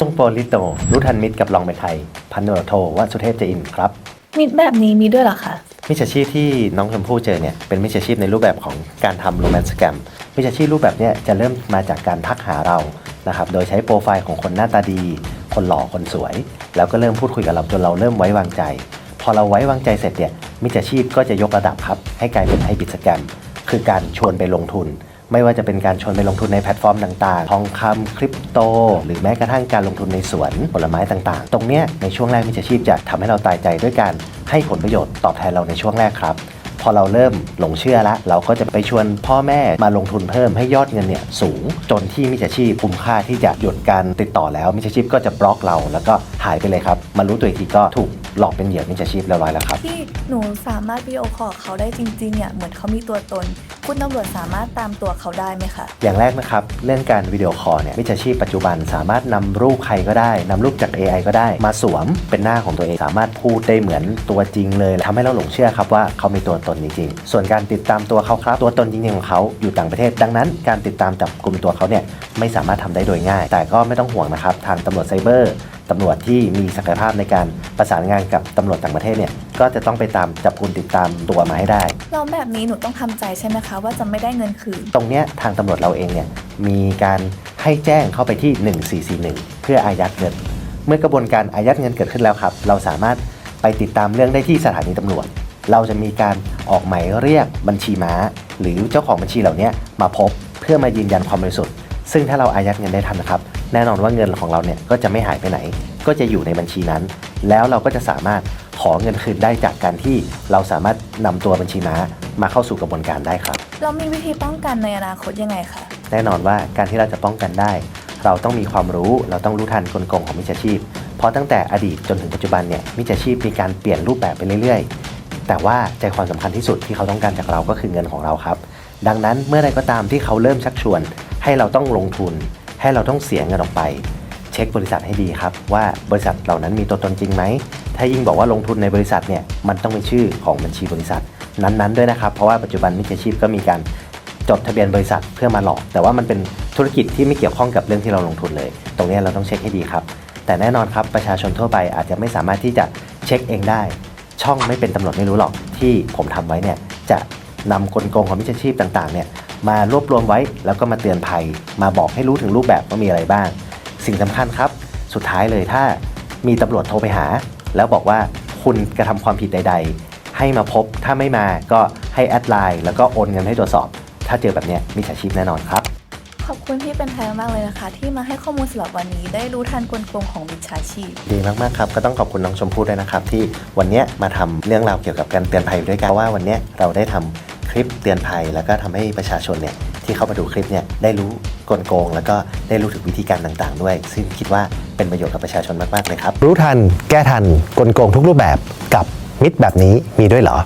ต้องโปรลิโตรู้ทันมิตรกับลองไปไทย พันตำรวจโทว่าสุเทพเจอินครับ มิดแบบนี้มีด้วยเหรอคะมิจฉาชีพที่น้องชมพู่เจอเนี่ยเป็นมิจฉาชีพในรูปแบบของการทำโรแมนต์สแกมมิจฉาชีพรูปแบบเนี้ยจะเริ่มมาจากการทักหาเรานะครับโดยใช้โปรไฟล์ของคนหน้าตาดี คนหล่อคนสวย แล้วก็เริ่มพูดคุยกับเราจนเราเริ่มไว้วางใจ พอเราไว้วางใจเสร็จเนี่ยมิจฉาชีพก็จะยกระดับครับให้กลายเป็นไฮบิดสแกมคือการชวนไปลงทุน ไม่ว่าจะเป็นการชวนไปลงทุนในแพลตฟอร์มต่างๆ ทองคำคริปโต หรือแม้กระทั่งการลงทุนในสวนผลไม้ต่างๆ ตรงเนี้ยในช่วงแรกมิจฉาชีพจะทำให้เราตายใจด้วยการให้ผลประโยชน์ตอบแทนเราในช่วงแรกครับพอเราเริ่มหลงเชื่อแล้วเราก็จะไปชวนพ่อแม่มาลงทุนเพิ่มให้ยอดเงินเนี่ยสูง จนที่มิจฉาชีพคุ้มค่าที่จะหยุดการติดต่อแล้วมิจฉาชีพก็จะบล็อกเรา แล้วก็หายไปเลยครับ มารู้ตัวอีกทีก็ถูกหลอกเป็นเหยื่อมิจฉาชีพเรียบร้อยแล้วครับที่หนูสามารถวิดีโอคอลเขาได้จริงๆเนี่ยเหมือนเขามีตัวตนคุณตำรวจสามารถตามตัวเขาได้ไหมคะอย่างแรกนะครับเรื่องการวิดีโอคอลเนี่ยมิจฉาชีพปัจจุบันสามารถนำรูปใครก็ได้นำรูปจาก AI ก็ได้ มาสวมเป็นหน้าของตัวเอง สามารถพูดได้เหมือนตัวจริงเลยทำให้เราหลงเชื่อครับว่าเขามีตัวตนจริงๆส่วนการติดตามตัวเขาครับตัวตนจริงๆของเขาอยู่ต่างประเทศ ดังนั้น การติดตามจับกลุ่มตัวเขาเนี่ยไม่สามารถทำได้โดยง่าย แต่ก็ไม่ต้องห่วงนะครับทางตำรวจไซเบอร์ ตำรวจที่มีศักยภาพในการประสานงานกับตำรวจต่างประเทศเนี่ยก็จะต้องไปตามจับกลุ่มติดตามตัวมาให้ได้ เราแบบนี้หนูต้องทำใจใช่ไหมคะว่าจะไม่ได้เงินคืน ตรงเนี้ยทางตำรวจเราเองเนี่ยมีการให้แจ้งเข้าไปที่ 1441 เพื่ออายัดเงิน เมื่อกระบวนการอายัดเงินเกิดขึ้นแล้วครับ เราสามารถไปติดตามเรื่องได้ที่สถานีตำรวจ เราจะมีการออกหมายเรียกบัญชีม้า หรือเจ้าของบัญชีเหล่านี้มาพบเพื่อมายืนยันความบริสุทธิ์ ซึ่งถ้าเราอายัดเงินได้ทันนะครับ แน่นอนว่าเงินของเราเนี่ยก็จะไม่หายไปไหน ก็จะอยู่ในบัญชีนั้น แล้วเราก็จะสามารถขอเงินคืนได้จากการที่เราสามารถนำตัวบัญชีม้ามาเข้าสู่กระบวนการได้ครับ เรามีวิธีป้องกันในอนาคตยังไงคะแน่นอนว่าการที่เราจะป้องกันได้ เราต้องมีความรู้เราต้องรู้ทันกลโกงของมิจฉาชีพ เพราะตั้งแต่อดีตจนถึงปัจจุบันเนี่ยมิจฉาชีพมีการเปลี่ยนรูปแบบไปเรื่อย ๆ แต่ว่าใจความสำคัญที่สุดที่เขาต้องการจากเราก็คือเงินของเราครับ ดังนั้นเมื่อใดก็ตามที่เขาเริ่มชักชวน ให้เราต้องลงทุน ให้เราต้องเสียเงินออกไป เช็คบริษัทให้ดีครับ ว่าบริษัทเหล่านั้นมีตัวตนจริงไหม ถ้ายิ่งบอกว่าลงทุนในบริษัทเนี่ยมันต้องเป็นชื่อของบัญชีบริษัท นั้นๆด้วยนะครับ เพราะว่าปัจจุบันมิจฉาชีพก็มีการจดทะเบียนบริษัทเพื่อมาหลอก แต่ว่ามันเป็นธุรกิจที่ไม่เกี่ยวข้องกับเรื่องที่เราลงทุนเลย ตรงนี้เราต้องเช็คให้ดีครับ แต่แน่นอนครับประชาชนทั่วไปอาจจะไม่สามารถที่จะเช็คเองได้ ช่องไม่เป็นตำรวจไม่รู้หรอกที่ผมทำไว้เนี่ยจะนำกลโกงของมิจฉาชีพต่างๆเนี่ย มารวบรวมไว้ แล้วก็มาเตือนภัย มาบอกให้รู้ถึงรูปแบบว่ามีอะไรบ้าง สิ่งสำคัญครับ สุดท้ายเลยถ้ามีตำรวจโทรไปหา แล้วบอกว่าคุณกระทำความผิดใด ๆ ให้มาพบถ้าไม่มาก็ให้แอดไลน์แล้วก็โอนเงินให้ตรวจสอบ ถ้าเจอแบบเนี้ยมิจฉาชีพแน่นอนครับ ขอบคุณพี่เป็นไทยมากๆเลยนะคะ ที่มาให้ข้อมูลสำหรับวันนี้ได้รู้ทันกลโกงของมิจฉาชีพ ดีมากๆครับก็ต้องขอบคุณน้องชมพู่ด้วยนะครับ ที่วันเนี้ยมาทำเรื่องราวเกี่ยวกับการเตือนภัยด้วยกันเพราะว่าวันเนี้ยเราได้ทำ คลิปเตือนภัย แล้วก็ทำให้ประชาชนเนี่ยที่เข้ามาดูคลิปเนี่ยได้รู้กลโกง แล้วก็ได้รู้ถึงวิธีการต่างๆ ด้วย ซึ่งคิดว่าเป็นประโยชน์กับประชาชนมากๆเลยครับ รู้ทัน แก้ทันกลโกงทุกรูปแบบกับมิตรแบบนี้มีด้วยเหรอ